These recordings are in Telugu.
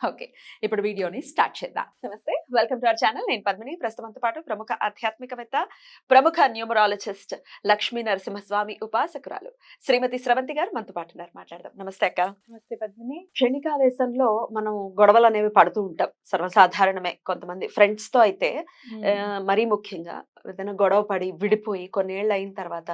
ఓకే ఇప్పుడు వీడియోని స్టార్ట్ చేద్దాం. నమస్తే వెల్కమ్ టు అవర్ ఛానల్. నేను పద్మిని. ప్రస్తుతంతో పాటు ప్రముఖ ఆధ్యాత్మికవేత్త ప్రముఖ న్యూమరాలజిస్ట్ లక్ష్మీ నరసింహస్వామి ఉపాసకురాలు శ్రీమతి స్రవంతి గారు మనతో పాటు ఉన్నారు. మాట్లాడదాం. నమస్తే అక్క. నమస్తే పద్మిని. క్షణికావేశంలో మనం గొడవలు అనేవి పడుతూ ఉంటాం. సర్వసాధారణమే. కొంతమంది ఫ్రెండ్స్తో అయితే మరీ ముఖ్యంగా ఏదైనా గొడవ పడి విడిపోయి కొన్నేళ్ళు అయిన తర్వాత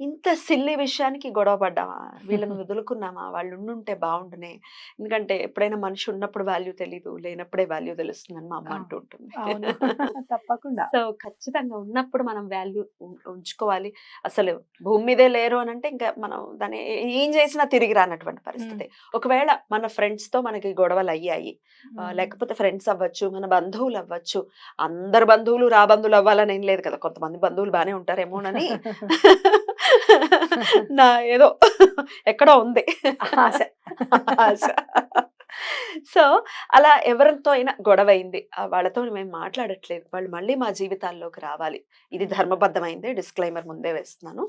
ఇంత సిల్లి విషయానికి గొడవ పడ్డామా? వీళ్ళని వదులుకున్నామా? వాళ్ళు ఉండుంటే బాగుండునే ఎందుకంటే ఎప్పుడైనా మనిషి ఉన్నప్పుడు వాల్యూ తెలీదు లేనప్పుడే వాల్యూ తెలుస్తుందని మా అమ్మ అంటూ ఉంటుంది. తప్పకుండా. సో ఖచ్చితంగా ఉన్నప్పుడు మనం వాల్యూ ఉంచుకోవాలి. అసలు భూమి మీదే లేరు అని అంటే ఇంకా మనం దాన్ని ఏం చేసినా తిరిగి రానటువంటి పరిస్థితి. ఒకవేళ మన ఫ్రెండ్స్తో మనకి గొడవలు అయ్యాయి. లేకపోతే ఫ్రెండ్స్ అవ్వచ్చు మన బంధువులు అవ్వచ్చు అందరు బంధువులు రా బంధువులు అవ్వాలని ఏం లేదు కదా. కొంతమంది బంధువులు బాగానే ఉంటారేమోనని నా ఏదో ఎక్కడో ఉంది ఆశ. ఆశ. సో అలా ఎవరితో అయినా గొడవ అయింది వాళ్ళతో మేము మాట్లాడట్లేదు. వాళ్ళు మళ్ళీ మా జీవితాల్లోకి రావాలి. ఇది ధర్మబద్ధమైంది. డిస్క్లైమర్ ముందే వేస్తున్నాను.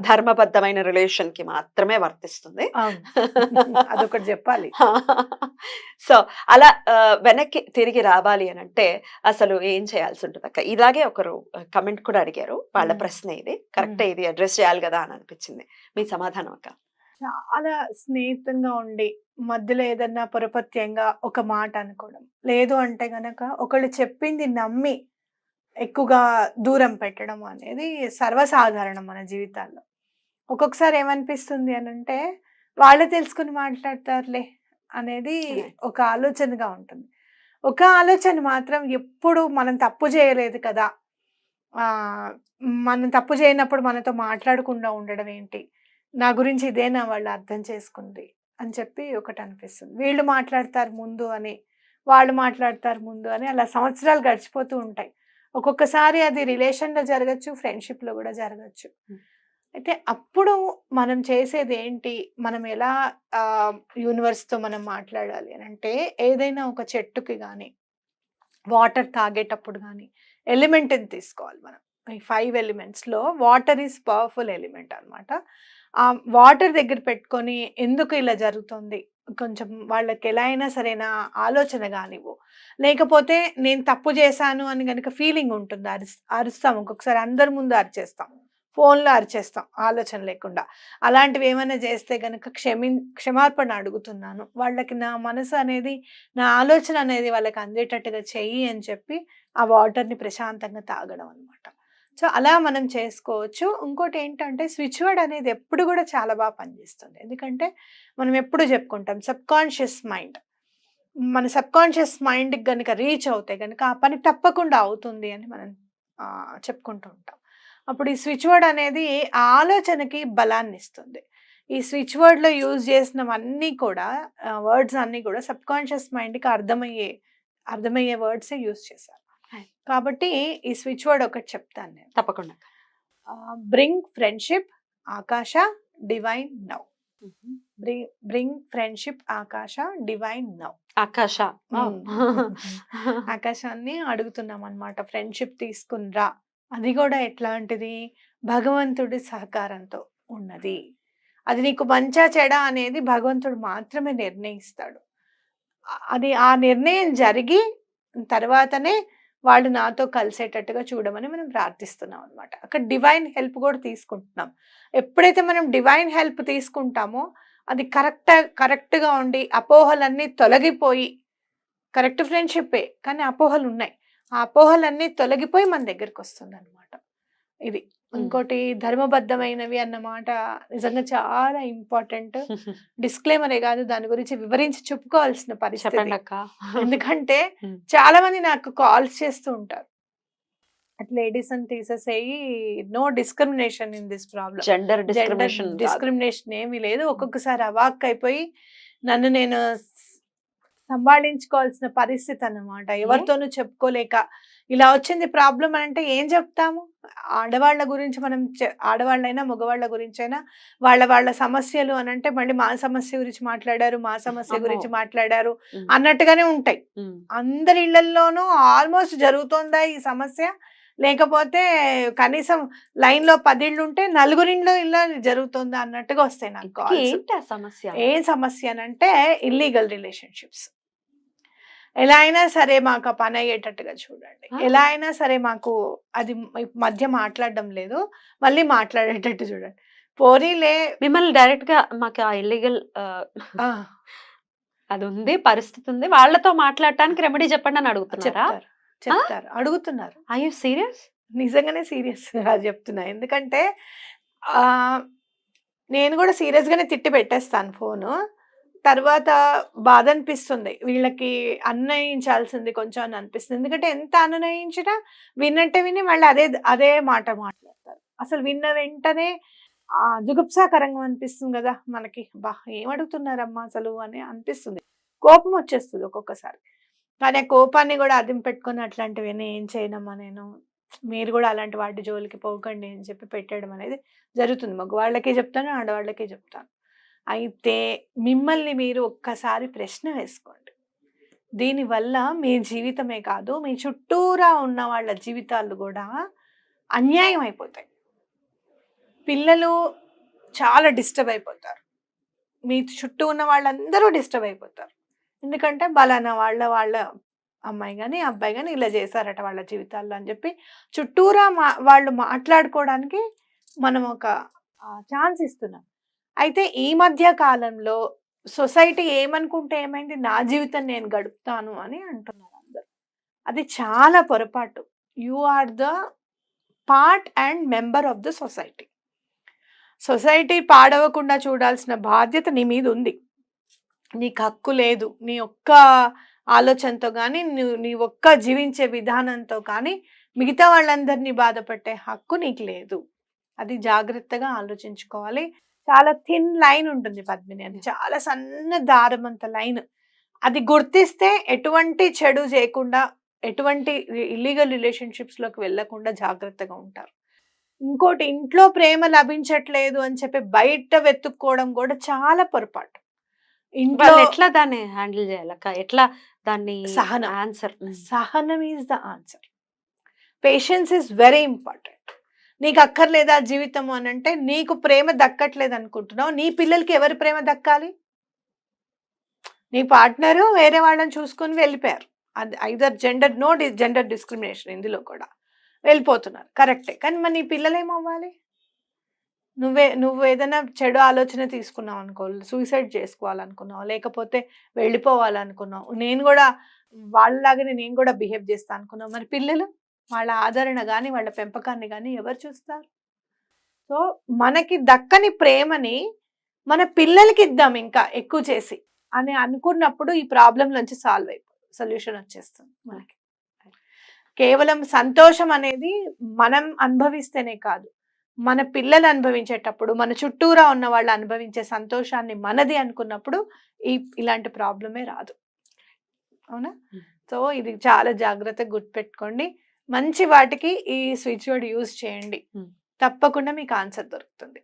ధర్మబద్ధమైన రిలేషన్కి మాత్రమే వర్తిస్తుంది. అదొకటి చెప్పాలి. సో అలా వెనక్కి తిరిగి రావాలి అని అంటే అసలు ఏం చేయాల్సి ఉంటుంది అక్క? ఇలాగే ఒకరు కమెంట్ కూడా అడిగారు. వాళ్ళ. ప్రశ్న ఇది. కరెక్టే ఇది అడ్రస్ చేయాలి కదా అని అనిపించింది. మీ సమాధానం అక్క? చాలా స్నేహితంగా ఉండి మధ్యలో ఏదన్నా పొరపత్యంగా ఒక మాట అనుకోవడం. లేదు అంటే గనక ఒకళ్ళు చెప్పింది నమ్మి ఎక్కువగా దూరం పెట్టడం అనేది సర్వసాధారణం మన జీవితాల్లో. ఒక్కొక్కసారి ఏమనిపిస్తుంది అని అంటే వాళ్ళే తెలుసుకుని మాట్లాడతారులే అనేది. ఒక ఆలోచనగా ఉంటుంది. ఒక ఆలోచన మాత్రం ఎప్పుడు మనం తప్పు చేయలేదు కదా మనం తప్పు చేయనప్పుడు మనతో మాట్లాడకుండా ఉండడం ఏంటి? నా గురించి ఇదేనా వాళ్ళు అర్థం చేసుకుంది అని చెప్పి ఒకటి అనిపిస్తుంది. వీళ్ళు మాట్లాడతారు ముందు అని వాళ్ళు మాట్లాడతారు ముందు అని అలా సంవత్సరాలు గడిచిపోతూ ఉంటాయి. ఒక్కొక్కసారి అది రిలేషన్లో జరగచ్చు ఫ్రెండ్షిప్లో కూడా జరగచ్చు. అయితే అప్పుడు మనం చేసేది ఏంటి? మనం ఎలా యూనివర్స్తో మనం మాట్లాడాలి అని అంటే ఏదైనా ఒక చెట్టుకి కానీ వాటర్ తాగేటప్పుడు కానీ ఎలిమెంట్ని తీసుకోవాలి మనం. ఈ ఫైవ్ ఎలిమెంట్స్లో వాటర్ ఈజ్ పవర్ఫుల్ ఎలిమెంట్ అన్నమాట. ఆ వాటర్ దగ్గర పెట్టుకొని ఎందుకు ఇలా జరుగుతుంది? కొంచెం వాళ్ళకి ఎలా అయినా సరేనా ఆలోచన కానివ్వు. లేకపోతే నేను తప్పు చేశాను అని కనుక ఫీలింగ్ ఉంటుంది. అరి అరుస్తాం. ఒక్కొక్కసారి అందరి ముందు అరిచేస్తాం. ఫోన్లో అరిచేస్తాం ఆలోచన లేకుండా. అలాంటివి ఏమైనా చేస్తే కనుక క్షమి క్షమార్పణ అడుగుతున్నాను. వాళ్ళకి నా మనసు అనేది నా ఆలోచన అనేది వాళ్ళకి అందేటట్టుగా చెయ్యి అని చెప్పి ఆ వాటర్ని ప్రశాంతంగా తాగడం అనమాట సో అలా మనం చేసుకోవచ్చు. ఇంకోటి ఏంటంటే స్విచ్ వర్డ్ అనేది ఎప్పుడు కూడా చాలా బాగా పనిచేస్తుంది. ఎందుకంటే మనం ఎప్పుడు చెప్పుకుంటాం సబ్ కాన్షియస్ మైండ్. మన సబ్ కాన్షియస్ మైండ్కి కనుక రీచ్ అవుతే కనుక ఆ పని తప్పకుండా అవుతుంది అని మనం చెప్పుకుంటూ ఉంటాం. అప్పుడు ఈ స్విచ్ వర్డ్ అనేది ఆలోచనకి బలాన్ని ఇస్తుంది. ఈ స్విచ్ వర్డ్లో యూజ్ చేసినవన్నీ కూడా వర్డ్స్ అన్నీ కూడా సబ్ కాన్షియస్ మైండ్కి అర్థమయ్యే అర్థమయ్యే వర్డ్సే యూజ్ చేశారు. కాబట్టి ఈ స్విచ్ వర్డ్ ఒకటి చెప్తాను నేను. తప్పకుండా. బ్రింగ్ ఫ్రెండ్షిప్ ఆకాశ divine now bring bring friendship ఆకాశ డివైన్ నౌ ఆకాశ. ఆకాశాన్ని అడుగుతున్నాం అనమాట ఫ్రెండ్షిప్ తీసుకునిరా. అది కూడా ఎట్లాంటిది? భగవంతుడి సహకారంతో ఉన్నది. అది నీకు మంచా చెడ అనేది భగవంతుడు మాత్రమే నిర్ణయిస్తాడు. అది ఆ నిర్ణయం జరిగి తర్వాతనే వాళ్ళు నాతో కలిసేటట్టుగా చూడమని మనం ప్రార్థిస్తున్నాం అనమాట అక్కడ డివైన్ హెల్ప్ కూడా తీసుకుంటున్నాం. ఎప్పుడైతే మనం డివైన్ హెల్ప్ తీసుకుంటామో అది కరెక్ట్ కరెక్ట్గా ఉండి అపోహలన్నీ తొలగిపోయి కరెక్ట్ ఫ్రెండ్షిప్పే కానీ అపోహలు ఉన్నాయి ఆ అపోహలన్నీ తొలగిపోయి మన దగ్గరికి వస్తుంది అనమాట ఇది. ఇంకోటి ధర్మబద్ధమైనవి అన్నమాట నిజంగా చాలా ఇంపార్టెంట్. డిస్క్లైమరే కాదు దాని గురించి వివరించి చెప్పుకోవాల్సిన పరిస్థితి. ఎందుకంటే. చాలా మంది నాకు కాల్స్ చేస్తూ ఉంటారు. లేడీస్ అని తీసేసేయి no discrimination in this problem. Gender discrimination discrimination ఏమీ లేదు. ఒక్కొక్కసారి అవాక్ అయిపోయి నన్ను నేను సంభాళించుకోవాల్సిన పరిస్థితి అన్నమాట ఎవరితోనూ చెప్పుకోలేక ఇలా వచ్చింది ప్రాబ్లం అంటే ఏం చెప్తాము ఆడవాళ్ళ గురించి మనం ఆడవాళ్ళైనా మగవాళ్ళ గురించి అయినా వాళ్ళ వాళ్ళ సమస్యలు అని అంటే మళ్ళీ మా సమస్య గురించి మాట్లాడారు మా సమస్య. గురించి మాట్లాడారు. అన్నట్టుగానే ఉంటాయి. అందరి ఇళ్ళలోనూ ఆల్మోస్ట్ జరుగుతుందా ఈ సమస్య లేకపోతే కనీసం లైన్లో పదిళ్ళు ఉంటే నలుగురింట్లో ఇలా జరుగుతుందా అన్నట్టుగా వస్తాయి నాకు. ఏంటి సమస్య ఏం సమస్య అంటే ఇల్లీగల్ రిలేషన్షిప్స్ ఎలా అయినా సరే మాకు ఆ పని అయ్యేటట్టుగా చూడండి. ఎలా అయినా సరే మాకు అది మధ్య మాట్లాడడం లేదు. మళ్ళీ మాట్లాడేటట్టు చూడండి. పోరీలే మిమ్మల్ని డైరెక్ట్గా మాకు ఆ ఇల్లీగల్ అది ఉంది పరిస్థితి ఉంది. వాళ్ళతో మాట్లాడటానికి రెమెడీ చెప్పండి అని అడుగుతున్నారా? చెప్తారు. అడుగుతున్నారు. ఐ యూ సీరియస్ నిజంగానే సీరియస్ గా చెప్తున్నా. ఎందుకంటే నేను కూడా సీరియస్ గానే తిట్టి పెట్టేస్తాను ఫోను. తర్వాత బాధ అనిపిస్తుంది వీళ్ళకి అన్వయించాల్సింది కొంచెం అని అనిపిస్తుంది. ఎందుకంటే ఎంత అనునయించినా విన్నట్టే విని మళ్ళీ అదే అదే మాట మాట్లాడతారు. అసలు విన్న వెంటనే జుగుప్సాకరంగా అనిపిస్తుంది కదా మనకి. బా ఏమడుగుతున్నారమ్మా అసలు అని అనిపిస్తుంది. కోపం వచ్చేస్తుంది ఒక్కొక్కసారి. కానీ ఆ కోపాన్ని కూడా అదిం పెట్టుకొని అట్లాంటివన్నీ ఏం చేయనమ్మా నేను. మీరు కూడా అలాంటి వాటి జోలికి పోకండి అని చెప్పి పెట్టడం అనేది జరుగుతుంది. మగవాళ్ళకే చెప్తాను ఆడవాళ్ళకే చెప్తాను. అయితే మిమ్మల్ని మీరు ఒక్కసారి ప్రశ్న వేసుకోండి. దీనివల్ల మీ జీవితమే కాదు మీ చుట్టూరా ఉన్న వాళ్ళ జీవితాలు కూడా అన్యాయం అయిపోతాయి. పిల్లలు చాలా డిస్టర్బ్ అయిపోతారు. మీ చుట్టూ ఉన్న వాళ్ళందరూ డిస్టర్బ్ అయిపోతారు. ఎందుకంటే బలానా వాళ్ళ వాళ్ళ అమ్మాయి కానీ అబ్బాయి కానీ ఇలా చేశారట వాళ్ళ జీవితాల్లో అని చెప్పి చుట్టూరా మా వాళ్ళు మాట్లాడుకోవడానికి మనం ఒక ఛాన్స్ ఇస్తున్నాం. అయితే ఈ మధ్య కాలంలో సొసైటీ ఏమనుకుంటే ఏమైంది? నా జీవితం నేను గడుపుతాను అని అంటున్నారు అందరు. అది చాలా పొరపాటు. You are the part and member of the society. Society పాడవకుండా చూడాల్సిన బాధ్యత నీ మీద ఉంది. నీకు హక్కు లేదు. నీ ఒక్క ఆలోచనతో కానీ నువ్వు నీ ఒక్క జీవించే విధానంతో కానీ మిగతా వాళ్ళందరినీ బాధపట్టే హక్కు నీకు లేదు. అది జాగ్రత్తగా ఆలోచించుకోవాలి. చాలా థిన్ లైన్ ఉంటుంది పద్మిని అది చాలా సన్న దారం అంత లైన్ అది గుర్తిస్తే ఎటువంటి చెడు చేయకుండా ఎటువంటి ఇల్లీగల్ రిలేషన్షిప్స్లోకి వెళ్ళకుండా జాగ్రత్తగా ఉంటారు. ఇంకోటి ఇంట్లో ప్రేమ లభించట్లేదు అని చెప్పి బయట వెతుక్కోవడం కూడా చాలా పొరపాటు. ఇంట్లో ఎట్లా దాన్ని హ్యాండిల్ చేయాలక్క ఎట్లా దాన్ని సహనం. ఆన్సర్ సహనం is the answer patience is very important నీకు అక్కర్లేదా జీవితం అని అంటే నీకు ప్రేమ దక్కట్లేదు అనుకుంటున్నావు నీ పిల్లలకి ఎవరి ప్రేమ దక్కాలి? నీ పార్ట్నరు వేరే వాళ్ళని చూసుకొని వెళ్ళిపోయారు. అది either gender no gender discrimination ఇందులో కూడా. వెళ్ళిపోతున్నారు. కరెక్టే. కానీ మరి నీ పిల్లలు ఏమవ్వాలి నువ్వే నువ్వు ఏదైనా చెడు ఆలోచన తీసుకున్నావు అనుకో సూసైడ్ చేసుకోవాలనుకున్నావు? లేకపోతే వెళ్ళిపోవాలనుకున్నావు? నేను కూడా వాళ్ళలాగానే నేను కూడా బిహేవ్ చేస్తాను అనుకున్నావు? మరి పిల్లలు? వాళ్ళ ఆదరణ కానీ వాళ్ళ పెంపకాన్ని కానీ ఎవరు చూస్తారు? సో మనకి దక్కని ప్రేమని మన పిల్లలకి ఇద్దాం ఇంకా ఎక్కువ చేసి అని అనుకున్నప్పుడు ఈ ప్రాబ్లం నుంచి సాల్వ్ అయిపోతుంది సొల్యూషన్ వచ్చేస్తుంది మనకి. కేవలం సంతోషం అనేది మనం అనుభవిస్తేనే కాదు. మన పిల్లలు అనుభవించేటప్పుడు మన చుట్టూరా ఉన్న వాళ్ళు అనుభవించే సంతోషాన్ని మనది అనుకున్నప్పుడు ఈ ఇలాంటి ప్రాబ్లమే రాదు. అవునా. సో ఇది చాలా జాగ్రత్తగా గుర్తుపెట్టుకోండి. మంచి వాటికి ఈ స్విచ్ వర్డ్ యూజ్ చేయండి. తప్పకుండా మీకు ఆన్సర్ దొరుకుతుంది.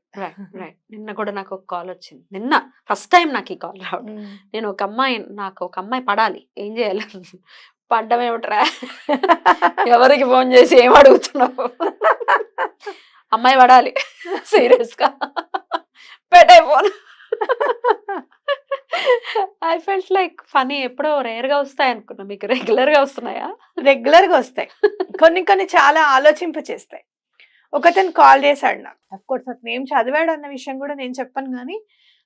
రైట్ నిన్న కూడా నాకు ఒక కాల్ వచ్చింది. నిన్న ఫస్ట్ టైం నాకు ఈ కాల్ రావడం. నేను ఒక అమ్మాయి నాకు ఒక అమ్మాయి పడాలి. ఏం చేయాలి? పడ్డం ఏమిట్రా? ఎవరికి ఫోన్ చేసి ఏం అడుగుతున్నావు? అమ్మాయి పడాలి. సీరియస్గా పెట్టే phone. I felt like funny ఎప్పుడో రేర్గా వస్తాయి అనుకున్నా మీకు రెగ్యులర్గా వస్తున్నాయా? రెగ్యులర్గా వస్తాయి. కొన్ని కొన్ని చాలా ఆలోచింప చేస్తాయి. ఒకతను కాల్ చేశాడు నాకు. అఫ్కోర్స్ అతను ఏం చదివాడు అన్న విషయం కూడా నేను చెప్పాను కానీ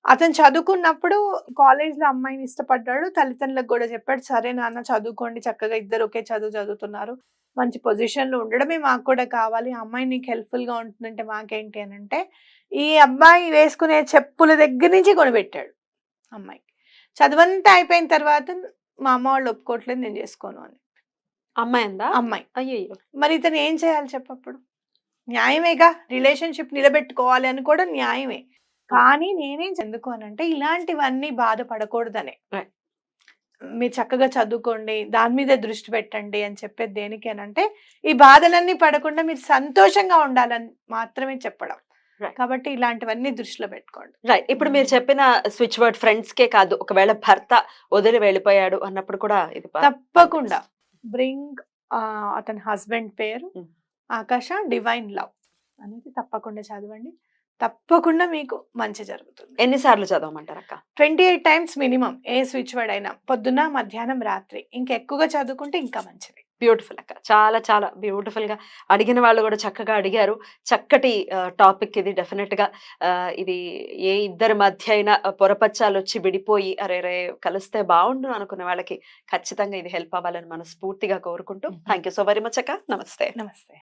అతను చదువుకున్నప్పుడు కాలేజ్లో అమ్మాయిని ఇష్టపడ్డాడు. తల్లిదండ్రులకు కూడా చెప్పాడు సరే నాన్న చదువుకోండి. చక్కగా ఇద్దరు ఒకే చదువు చదువుతున్నారు. మంచి పొజిషన్లో ఉండడమే మాకు కూడా కావాలి. అమ్మాయి నీకు హెల్ప్ఫుల్గా ఉంటుందంటే మాకేంటి అని అంటే ఈ అబ్బాయి వేసుకునే చెప్పుల దగ్గర నుంచి కొనిపెట్టాడు అమ్మాయికి. చదువంతా అయిపోయిన తర్వాత మా అమ్మ వాళ్ళు ఒప్పుకోవట్లేదు నేను చేసుకోను అని. అమ్మాయి అందా అమ్మాయి. అయ్యో మరి ఇతను ఏం చేయాలి చెప్పప్పుడు? న్యాయమేగా? రిలేషన్షిప్ నిలబెట్టుకోవాలి అని కూడా న్యాయమే. కానీ నేనేం ఎందుకు అని అంటే ఇలాంటివన్నీ బాధపడకూడదనే. మీరు చక్కగా చదువుకోండి దాని మీదే దృష్టి పెట్టండి అని చెప్పేది దేనికి అని అంటే ఈ బాధలన్నీ పడకుండా మీరు సంతోషంగా ఉండాలని మాత్రమే చెప్పడం. కాబట్టి ఇలాంటివన్నీ దృష్టిలో పెట్టుకోండి. రైట్. ఇప్పుడు మీరు చెప్పిన స్విచ్ వర్డ్ ఫ్రెండ్స్ కే కాదు ఒకవేళ భర్త వదిలి వెళ్ళిపోయాడు అన్నప్పుడు కూడా ఇది తప్పకుండా. బ్రింగ్ అతని హస్బెండ్ పేరు. ఆకాశ డివైన్ లవ్ అనేది తప్పకుండా చదవండి. తప్పకుండా మీకు మంచి జరుగుతుంది. ఎన్నిసార్లు చదవమంటారు అక్క twenty eight times minimum a switch word అయినా పొద్దున మధ్యాహ్నం రాత్రి. ఇంకా ఎక్కువగా చదువుకుంటే ఇంకా మంచిది. బ్యూటిఫుల్ అక్క. చాలా చాలా బ్యూటిఫుల్గా అడిగిన వాళ్ళు కూడా చక్కగా అడిగారు. చక్కటి టాపిక్ ఇది డెఫినెట్గా. ఆ, ఇది ఏ ఇద్దరి మధ్య అయినా పొరపచ్చాలు వచ్చి విడిపోయి అరే రే కలిస్తే బాగుండు అనుకునే వాళ్ళకి ఖచ్చితంగా ఇది హెల్ప్ అవ్వాలని మనస్ఫూర్తిగా కోరుకుంటూ. Thank you so very much అక్క. నమస్తే. నమస్తే.